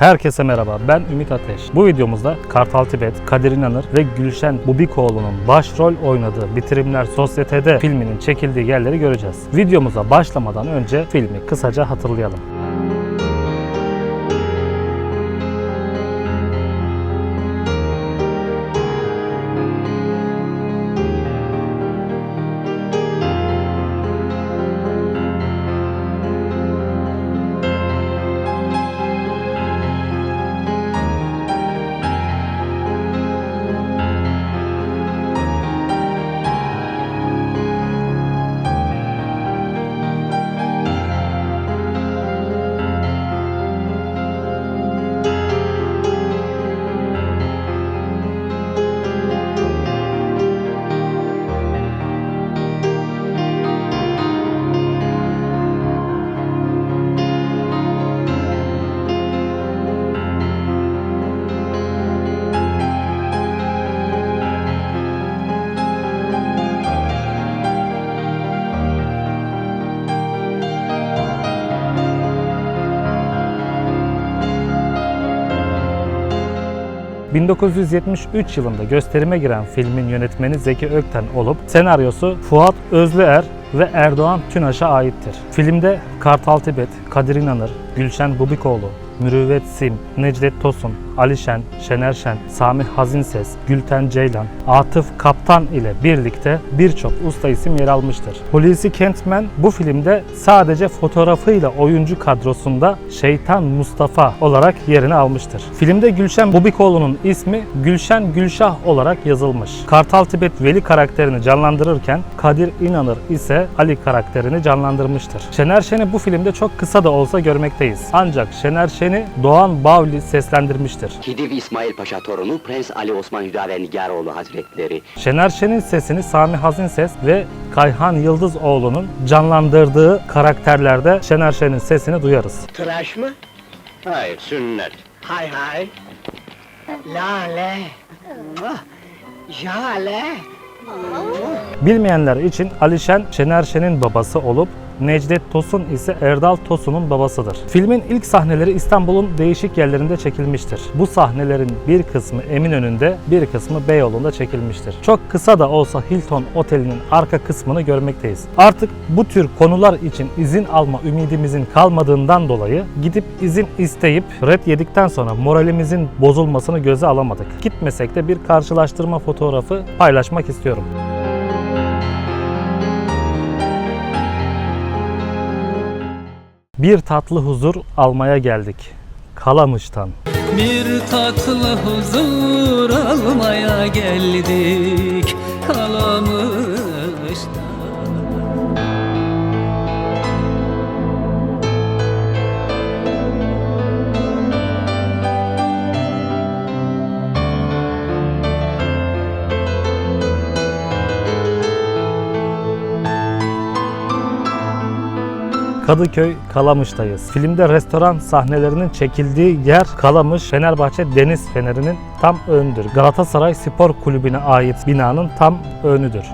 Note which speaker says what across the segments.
Speaker 1: Herkese merhaba, ben Ümit Ateş. Bu videomuzda Kartal Tibet, Kadir İnanır ve Gülşen Bubikoğlu'nun başrol oynadığı Bitirimler Sosyetede filminin çekildiği yerleri göreceğiz. Videomuza başlamadan önce filmi kısaca hatırlayalım. ...1973 yılında gösterime giren filmin yönetmeni Zeki Ökten olup... ...senaryosu Fuat Özlüer ve Erdoğan Tünaş'a aittir. Filmde Kartal Tibet, Kadir İnanır, Gülşen Bubikoğlu, Mürüvvet Sim, Necdet Tosun, Ali Şen, Şener Şen, Sami Hazinses, Gülten Ceylan, Atıf Kaptan ile birlikte birçok usta isim yer almıştır. Hulusi Kentmen bu filmde sadece fotoğrafıyla oyuncu kadrosunda Şeytan Mustafa olarak yerini almıştır. Filmde Gülşen Bubikoğlu'nun ismi Gülşen Gülşah olarak yazılmış. Kartal Tibet Veli karakterini canlandırırken Kadir İnanır ise Ali karakterini canlandırmıştır. Şener Şen'i bu filmde çok kısa da olsa görmekteyiz. Ancak Şener Şen'i Doğan Bavli seslendirmiştir.
Speaker 2: Hidiv İsmail Paşa torunu Prens Ali Osman Hüdavendigaroğlu Hazretleri.
Speaker 1: Şener Şen'in sesini Sami Hazinses ve Kayhan Yıldızoğlu'nun canlandırdığı karakterlerde Şener Şen'in sesini duyarız.
Speaker 3: Tıraş mı?
Speaker 2: Hayır, sünnet.
Speaker 3: Hay hay. Lale. Muah. Jale.
Speaker 1: Bilmeyenler için Alişen Şener Şen'in babası olup Necdet Tosun ise Erdal Tosun'un babasıdır. Filmin ilk sahneleri İstanbul'un değişik yerlerinde çekilmiştir. Bu sahnelerin bir kısmı Eminönü'nde, bir kısmı Beyoğlu'nda çekilmiştir. Çok kısa da olsa Hilton Oteli'nin arka kısmını görmekteyiz. Artık bu tür konular için izin alma ümidimizin kalmadığından dolayı gidip izin isteyip red yedikten sonra moralimizin bozulmasını göze alamadık. Gitmesek de bir karşılaştırma fotoğrafı paylaşmak istiyorum. Bir tatlı huzur almaya geldik. Kalamış'tan.
Speaker 4: Bir tatlı huzur almaya geldik Kalamış'ta
Speaker 1: Kadıköy Kalamış'tayız. Filmde restoran sahnelerinin çekildiği yer Kalamış Fenerbahçe Deniz Feneri'nin tam önüdür. Galatasaray Spor Kulübü'ne ait binanın tam önüdür.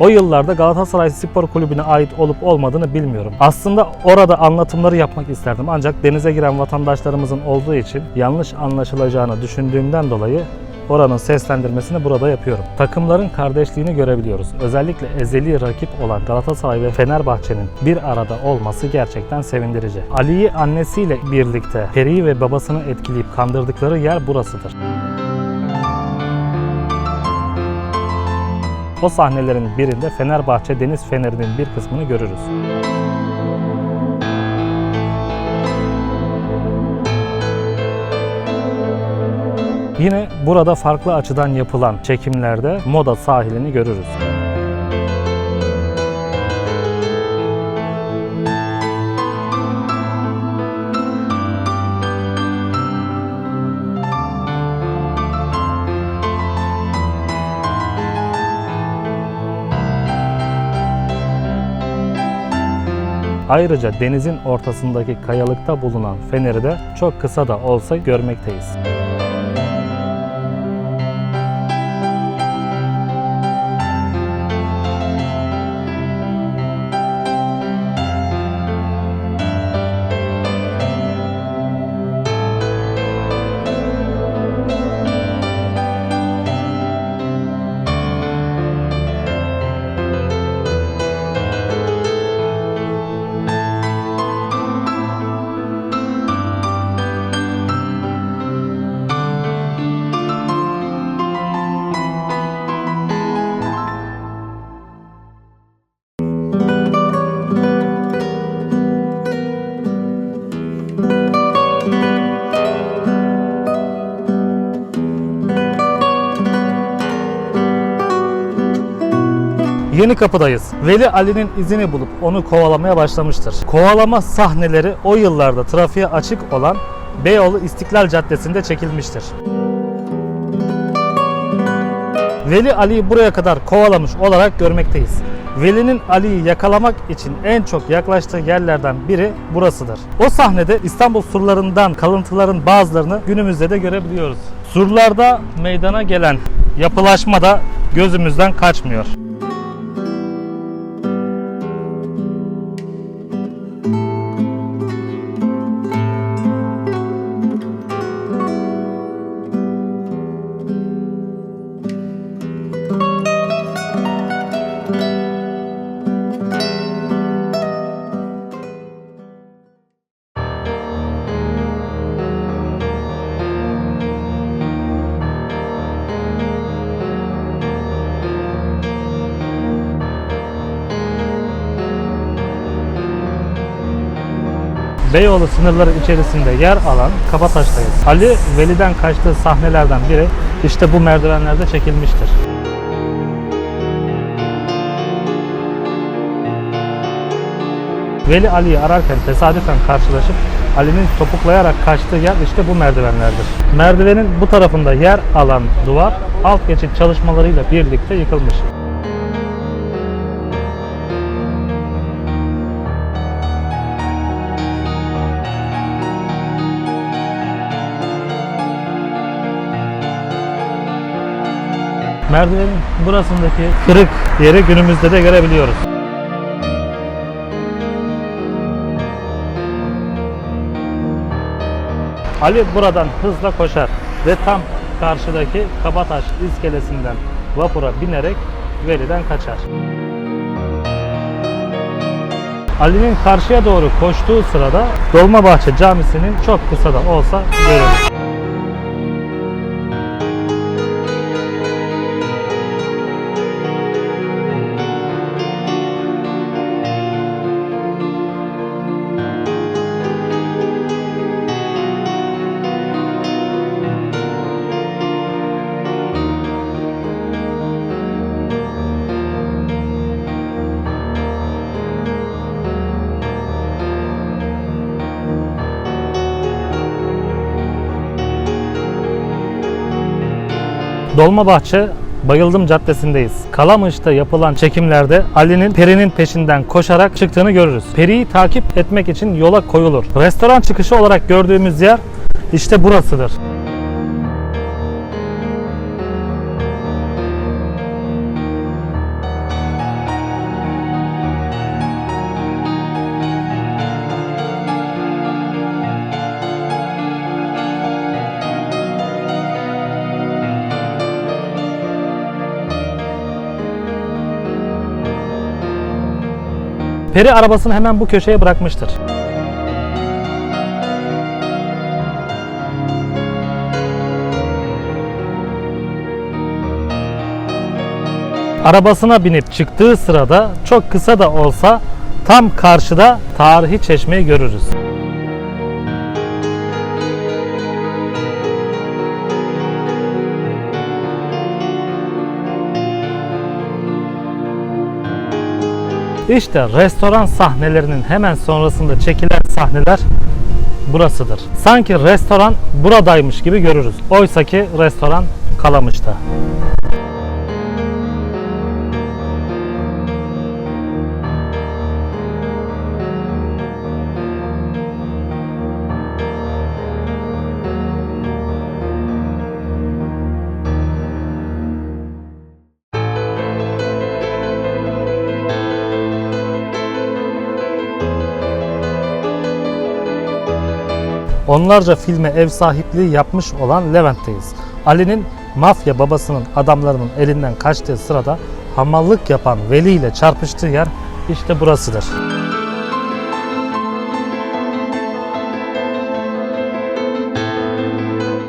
Speaker 1: O yıllarda Galatasaray Spor Kulübü'ne ait olup olmadığını bilmiyorum. Aslında orada anlatımları yapmak isterdim ancak denize giren vatandaşlarımızın olduğu için yanlış anlaşılacağını düşündüğümden dolayı oranın seslendirmesini burada yapıyorum. Takımların kardeşliğini görebiliyoruz. Özellikle ezeli rakip olan Galatasaray ve Fenerbahçe'nin bir arada olması gerçekten sevindirici. Ali'yi annesiyle birlikte Peri'yi ve babasını etkileyip kandırdıkları yer burasıdır. O sahnelerin birinde Fenerbahçe Deniz Feneri'nin bir kısmını görürüz. Yine burada farklı açıdan yapılan çekimlerde Moda sahilini görürüz. Ayrıca denizin ortasındaki kayalıkta bulunan feneri de çok kısa da olsa görmekteyiz. Yeni kapıdayız. Veli Ali'nin izini bulup onu kovalamaya başlamıştır. Kovalama sahneleri o yıllarda trafiğe açık olan Beyoğlu İstiklal Caddesi'nde çekilmiştir. Veli Ali'yi buraya kadar kovalamış olarak görmekteyiz. Veli'nin Ali'yi yakalamak için en çok yaklaştığı yerlerden biri burasıdır. O sahnede İstanbul surlarından kalıntıların bazılarını günümüzde de görebiliyoruz. Surlarda meydana gelen yapılaşma da gözümüzden kaçmıyor. Beyoğlu sınırları içerisinde yer alan Kabataş'tayız. Ali Veli'den kaçtığı sahnelerden biri işte bu merdivenlerde çekilmiştir. Veli Ali'yi ararken tesadüfen karşılaşıp Ali'nin topuklayarak kaçtığı yer işte bu merdivenlerdir. Merdivenin bu tarafında yer alan duvar alt geçit çalışmalarıyla birlikte yıkılmış. Merdivenin burasındaki kırık yeri günümüzde de görebiliyoruz. Ali buradan hızla koşar ve tam karşıdaki Kabataş iskelesinden vapura binerek Veli'den kaçar. Ali'nin karşıya doğru koştuğu sırada Dolmabahçe Camisi'nin çok kısa da olsa görülür. Dolmabahçe Bayıldım Caddesi'ndeyiz. Kalamış'ta yapılan çekimlerde Ali'nin Peri'nin peşinden koşarak çıktığını görürüz. Peri'yi takip etmek için yola koyulur. Restoran çıkışı olarak gördüğümüz yer işte burasıdır. Peri arabasını hemen bu köşeye bırakmıştır. Arabasına binip çıktığı sırada çok kısa da olsa tam karşıda tarihi çeşmeyi görürüz. İşte restoran sahnelerinin hemen sonrasında çekilen sahneler burasıdır. Sanki restoran buradaymış gibi görürüz. Oysa ki restoran Kalamış'ta. Onlarca filme ev sahipliği yapmış olan Levent'teyiz. Ali'nin mafya babasının adamlarının elinden kaçtığı sırada hamallık yapan Veli ile çarpıştığı yer işte burasıdır.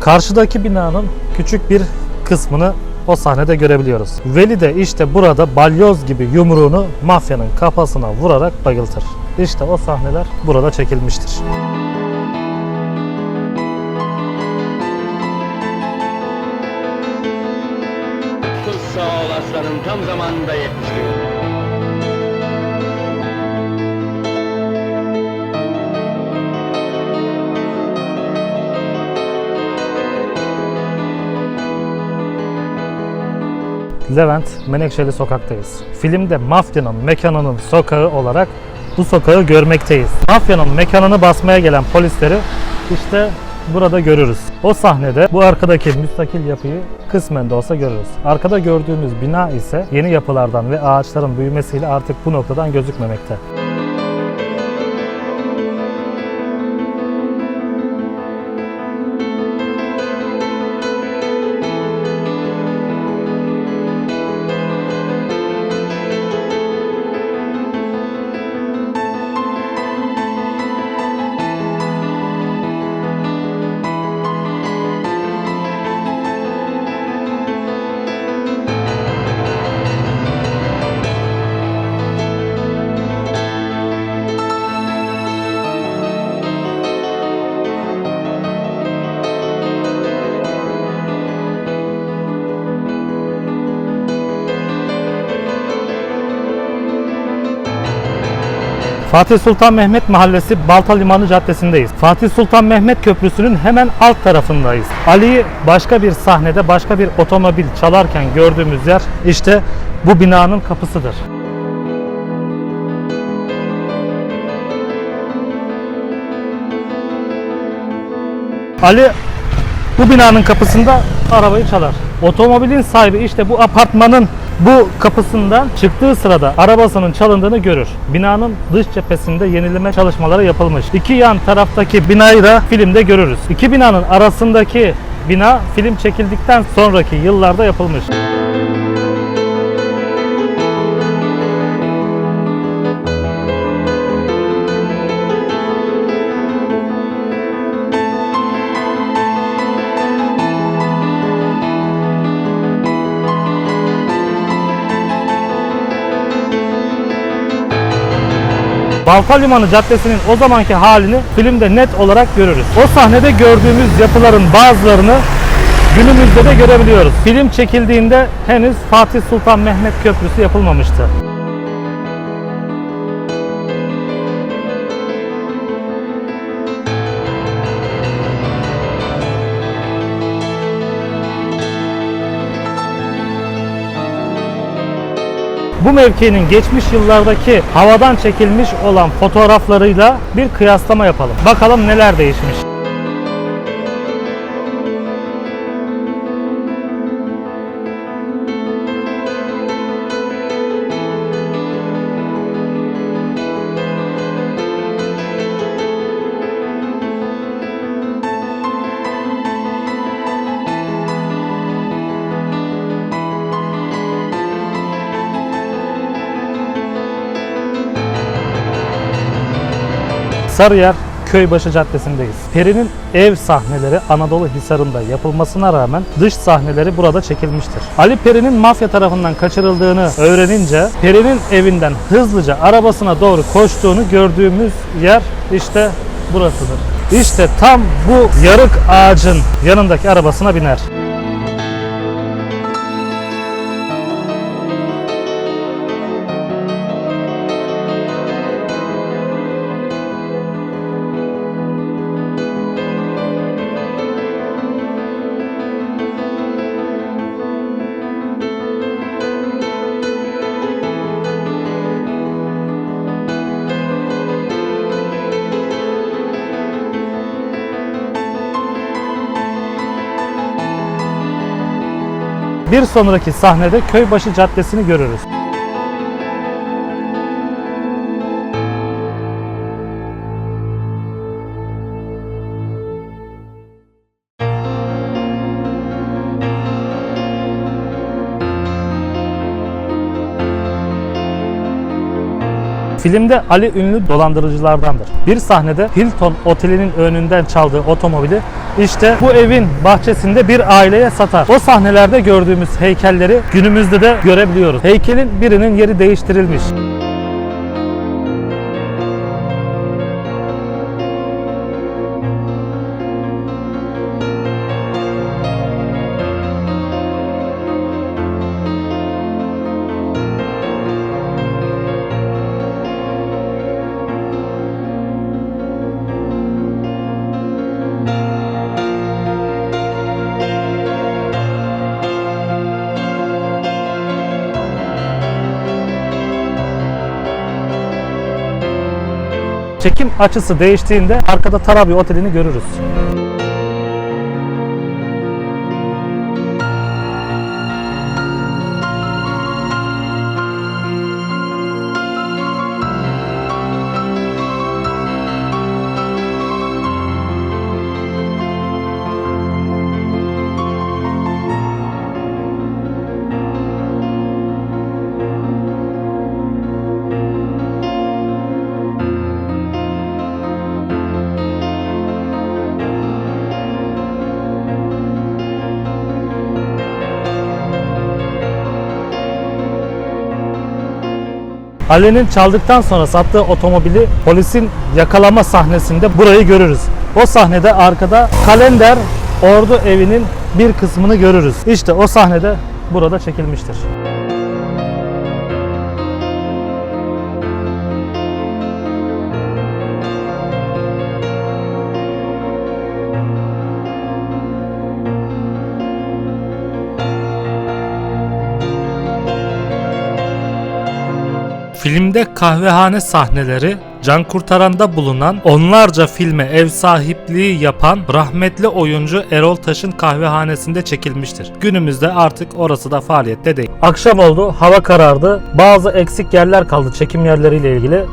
Speaker 1: Karşıdaki binanın küçük bir kısmını o sahnede görebiliyoruz. Veli de işte burada balyoz gibi yumruğunu mafyanın kafasına vurarak bayıltır. İşte o sahneler burada çekilmiştir.
Speaker 3: tam zamanında yetmişti.
Speaker 1: Levent Menekşeli sokaktayız. Filmde mafyanın mekanının sokağı olarak bu sokağı görmekteyiz. Mafyanın mekanını basmaya gelen polisleri işte burada görürüz. O sahnede bu arkadaki müstakil yapıyı kısmen de olsa görürüz. Arkada gördüğümüz bina ise yeni yapılardan ve ağaçların büyümesiyle artık bu noktadan gözükmemekte. Fatih Sultan Mehmet Mahallesi Balta Limanı Caddesi'ndeyiz. Fatih Sultan Mehmet Köprüsü'nün hemen alt tarafındayız. Ali'yi başka bir sahnede başka bir otomobil çalarken gördüğümüz yer işte bu binanın kapısıdır. Ali bu binanın kapısında arabayı çalar. Otomobilin sahibi işte bu apartmanın bu kapısından çıktığı sırada arabasının çalındığını görür. Binanın dış cephesinde yenileme çalışmaları yapılmış. İki yan taraftaki binayı da filmde görürüz. İki binanın arasındaki bina film çekildikten sonraki yıllarda yapılmış. Balta Limanı Caddesi'nin o zamanki halini filmde net olarak görürüz. O sahnede gördüğümüz yapıların bazılarını günümüzde de görebiliyoruz. Film çekildiğinde henüz Fatih Sultan Mehmet Köprüsü yapılmamıştı. Bu mevkinin geçmiş yıllardaki havadan çekilmiş olan fotoğraflarıyla bir kıyaslama yapalım. Bakalım neler değişmiş. Sarıyer Köybaşı Caddesi'ndeyiz. Peri'nin ev sahneleri Anadolu Hisarı'nda yapılmasına rağmen dış sahneleri burada çekilmiştir. Ali Peri'nin mafya tarafından kaçırıldığını öğrenince Peri'nin evinden hızlıca arabasına doğru koştuğunu gördüğümüz yer işte burasıdır. İşte tam bu yarık ağacın yanındaki arabasına biner. Bir sonraki sahnede Köybaşı Caddesi'ni görürüz. Filmde Ali ünlü dolandırıcılardandır. Bir sahnede Hilton Oteli'nin önünden çaldığı otomobili işte bu evin bahçesinde bir aileye satar. O sahnelerde gördüğümüz heykelleri günümüzde de görebiliyoruz. Heykelin birinin yeri değiştirilmiş. Açısı değiştiğinde arkada Tarabi Oteli'ni görürüz. Ali'nin çaldıktan sonra sattığı otomobili polisin yakalama sahnesinde burayı görürüz. O sahnede arkada kalender ordu evinin bir kısmını görürüz. İşte o sahnede burada çekilmiştir. Filmde kahvehane sahneleri Can Kurtaran'da bulunan onlarca filme ev sahipliği yapan rahmetli oyuncu Erol Taş'ın kahvehanesinde çekilmiştir. Günümüzde artık orası da faaliyette değil. Akşam oldu, hava karardı. Bazı eksik yerler kaldı çekim yerleriyle ilgili.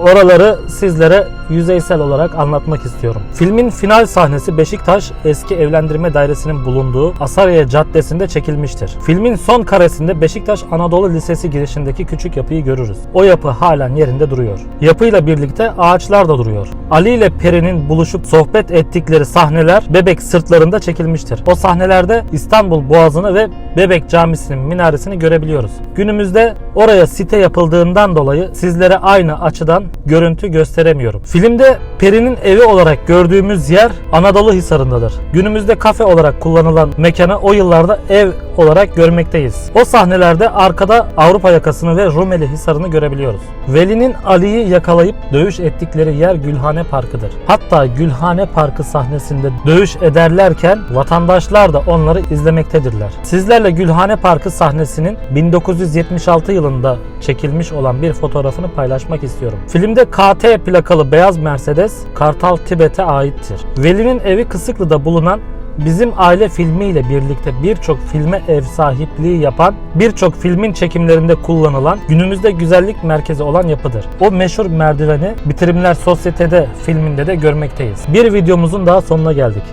Speaker 1: Oraları sizlere yüzeysel olarak anlatmak istiyorum. Filmin final sahnesi Beşiktaş eski evlendirme dairesinin bulunduğu Asariye Caddesi'nde çekilmiştir. Filmin son karesinde Beşiktaş Anadolu Lisesi girişindeki küçük yapıyı görürüz. O yapı halen yerinde duruyor. Yapıyla birlikte ağaçlar da duruyor. Ali ile Peri'nin buluşup sohbet ettikleri sahneler Bebek sırtlarında çekilmiştir. O sahnelerde İstanbul Boğazı'nı ve Bebek Camisi'nin minaresini görebiliyoruz. Günümüzde oraya site yapıldığından dolayı sizlere aynı açıdan görüntü gösteremiyorum. Filmde Peri'nin evi olarak gördüğümüz yer Anadolu Hisarı'ndadır. Günümüzde kafe olarak kullanılan mekanı o yıllarda ev olarak görmekteyiz. O sahnelerde arkada Avrupa yakasını ve Rumeli Hisarı'nı görebiliyoruz. Veli'nin Ali'yi yakalayıp dövüş ettikleri yer Gülhane Parkı'dır. Hatta Gülhane Parkı sahnesinde dövüş ederlerken vatandaşlar da onları izlemektedirler. Sizlerle Gülhane Parkı sahnesinin 1976 yılında çekilmiş olan bir fotoğrafını paylaşmak istiyorum. Filmde KT plakalı beyaz Mercedes Kartal Tibet'e aittir. Veli'nin evi Kısıklı'da bulunan Bizim Aile filmiyle birlikte birçok filme ev sahipliği yapan, birçok filmin çekimlerinde kullanılan, günümüzde güzellik merkezi olan yapıdır. O meşhur merdiveni Bitirimler Sosyetede filminde de görmekteyiz. Bir videomuzun daha sonuna geldik.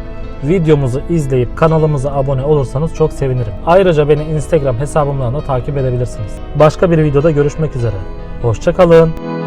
Speaker 1: Videomuzu izleyip kanalımıza abone olursanız çok sevinirim. Ayrıca beni Instagram hesabımdan da takip edebilirsiniz. Başka bir videoda görüşmek üzere. Hoşçakalın.